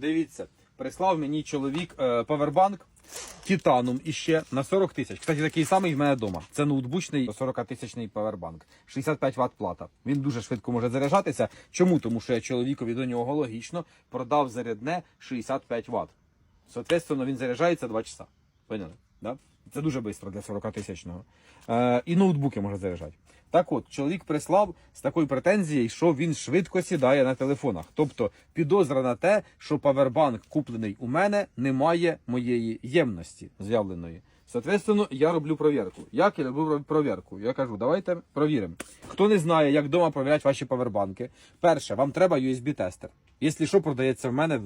Дивіться, прислав мені чоловік е, павербанк Титанум іще на 40 тисяч. Кстати, такий самий в мене вдома. Це ноутбучний 40 тисячний павербанк. 65 Вт плата. Він дуже швидко може заряджатися. Чому? Тому що я чоловікові до нього логічно продав зарядне 65 Вт. Соответственно, він заряджається 2 часа. Поняли? Да? Це дуже швидко для 40 тисячного. Е, і ноутбуки може заряджати. Так от, чоловік прислав з такою претензією, що він швидко сідає на телефонах. Тобто підозра на те, що павербанк, куплений у мене, не має моєї ємності з'явленої. Соответственно, я роблю провірку. Як я роблю провірку? Я кажу, давайте провіримо. Хто не знає, як вдома провіряти ваші павербанки, перше, вам треба USB-тестер. Якщо що продається в мене,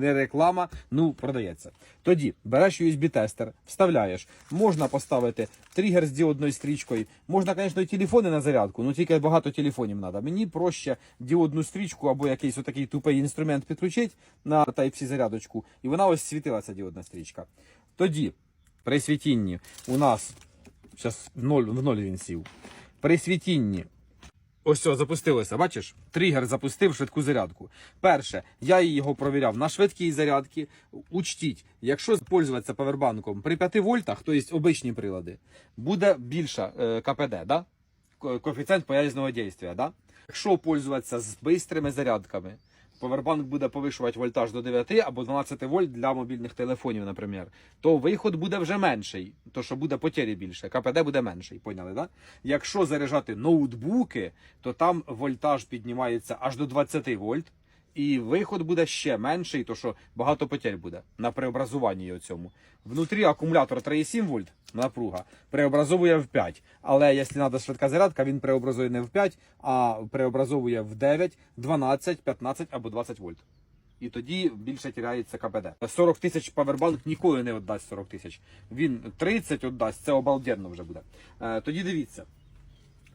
не реклама, ну продається. Тоді береш USB-тестер, вставляєш. Можна поставити тригер з діодною стрічкою. Можна, звісно, і телефони на зарядку, ну тільки багато телефонів треба. Мені проще діодну стрічку або якийсь отакий тупий інструмент підключити на Type-C зарядочку, і вона ось світила ця діодна стрічка. Тоді при світінні у нас зараз в ноль, в ноль він сів. При світінні Ось все, запустилося, бачиш? Тригер запустив швидку зарядку. Перше, я його провіряв на швидкій зарядці. Учтіть, якщо пользуватися павербанком при 5 вольтах, тобто обичні прилади, буде більша е, КПД, да? Коефіцієнт поязного дійства. Да? Якщо пользуватися з бистрими зарядками, Повербанк буде повишувати вольтаж до 9 або 12 вольт для мобільних телефонів, наприклад, то виход буде вже менший, то що буде потері більше, КПД буде менший, поняли, да? Якщо заряджати ноутбуки, то там вольтаж піднімається аж до 20 вольт, і виход буде ще менший, то що багато потерь буде на преобразуванні цьому. Внутрі акумулятор 3,7 вольт напруга преобразовує в 5. Але якщо треба швидка зарядка, він преобразує не в 5, а преобразовує в 9, 12, 15 або 20 вольт. І тоді більше тіряється КПД. 40 тисяч павербанк ніколи не віддасть 40 тисяч. Він 30 віддасть, це обалденно вже буде. Е, тоді дивіться.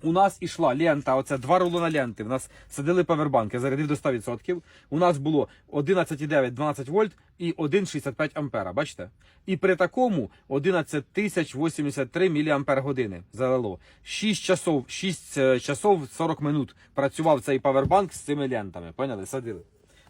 У нас ішла лента, оце два рулона ленти. В нас садили павербанки, зарядив до 100%. У нас було 11,9 12 вольт і 1,65 ампера. Бачите? І при такому 11 тисяч 83 міліампер години залило. 6 часов, 6 е, часов 40 минут працював цей павербанк з цими лентами. Поняли? Садили.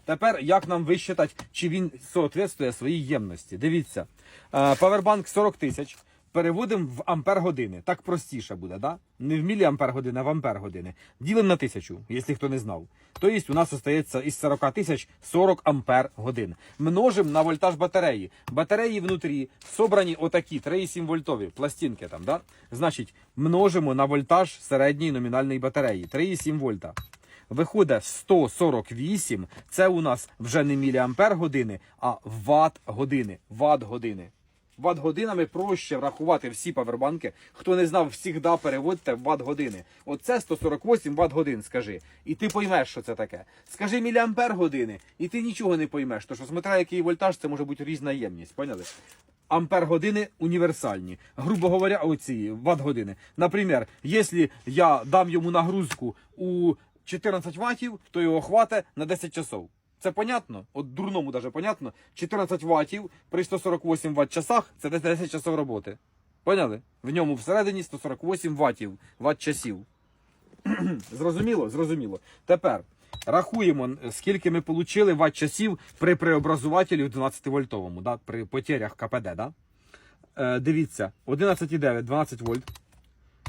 Тепер як нам висчитати, чи він соответствує своїй ємності? Дивіться, е, павербанк 40 тисяч. Переводимо в ампер години. Так простіше буде, да? Не в міліампер години, а в ампер години. Ділимо на тисячу, якщо хто не знав. Тобто у нас остається із 40 тисяч 40 ампер годин. Множимо на вольтаж батареї. Батареї внутрі собрані отакі 3,7 вольтові пластинки там, да? Значить, множимо на вольтаж середньої номінальної батареї 3,7 вольта. Виходить 148, це у нас вже не міліампер години, а ватт години. Ватт години. Ватт годинами проще врахувати всі павербанки. Хто не знав, завжди переводьте в ватт години. Оце 148 ватт годин, скажи. І ти поймеш, що це таке. Скажи міліампер години, і ти нічого не поймеш. Що смотря який вольтаж, це може бути різна ємність. Поняли? Ампер години універсальні. Грубо говоря, оці ватт години. Наприклад, якщо я дам йому нагрузку у 14 ваттів, то його хватить на 10 часов. Це понятно? От дурному даже понятно. 14 ваттів при 148 ватт часах це 10 часов роботи. Поняли? В ньому всередині 148 ваттів, ватт часів. Зрозуміло? Зрозуміло. Тепер рахуємо, скільки ми отримали ватт часів при преобразувателі в 12 вольтовому, да? при потерях КПД. Да? Е, дивіться, 11,9, 12 вольт.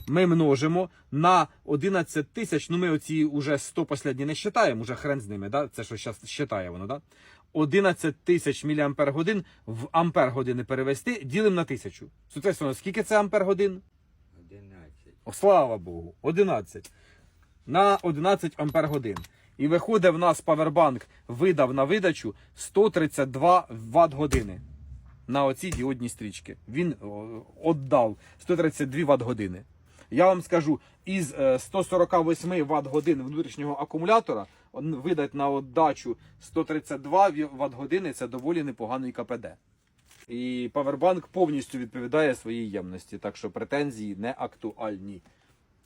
Ми множимо на 11 тисяч, ну ми оці уже 100 последні не считаємо, уже хрен з ними, да? це що зараз считає воно, да? 11 тисяч міліампер годин в ампер години перевести, ділимо на тисячу. Соответственно, скільки це ампер годин? 11. О, слава Богу, 11. На 11 ампер годин. І виходить в нас павербанк видав на видачу 132 Вт години на оці діодні стрічки. Він віддав 132 Вт години. Я вам скажу, із е, 148 Вт годин внутрішнього акумулятора видать на отдачу 132 Вт години це доволі непоганий КПД. І павербанк повністю відповідає своїй ємності, так що претензії не актуальні.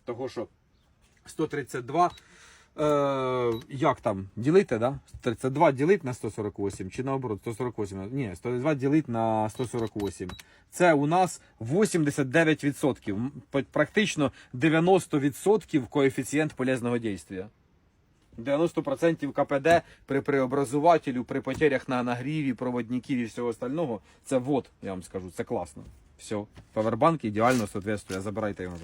Того що 132. Е, як там? Ділити, да? 32 ділить на 148 чи наоборот 148. Ні, 132 ділить на 148. Це у нас 89%. Практично 90% коефіцієнт полезного дійства. 90% КПД при преобразувателю, при потерях на нагріві, проводників і всього остального. Це вот, я вам скажу, це класно. Все. Павербанк ідеально соответствує. Забирайте його.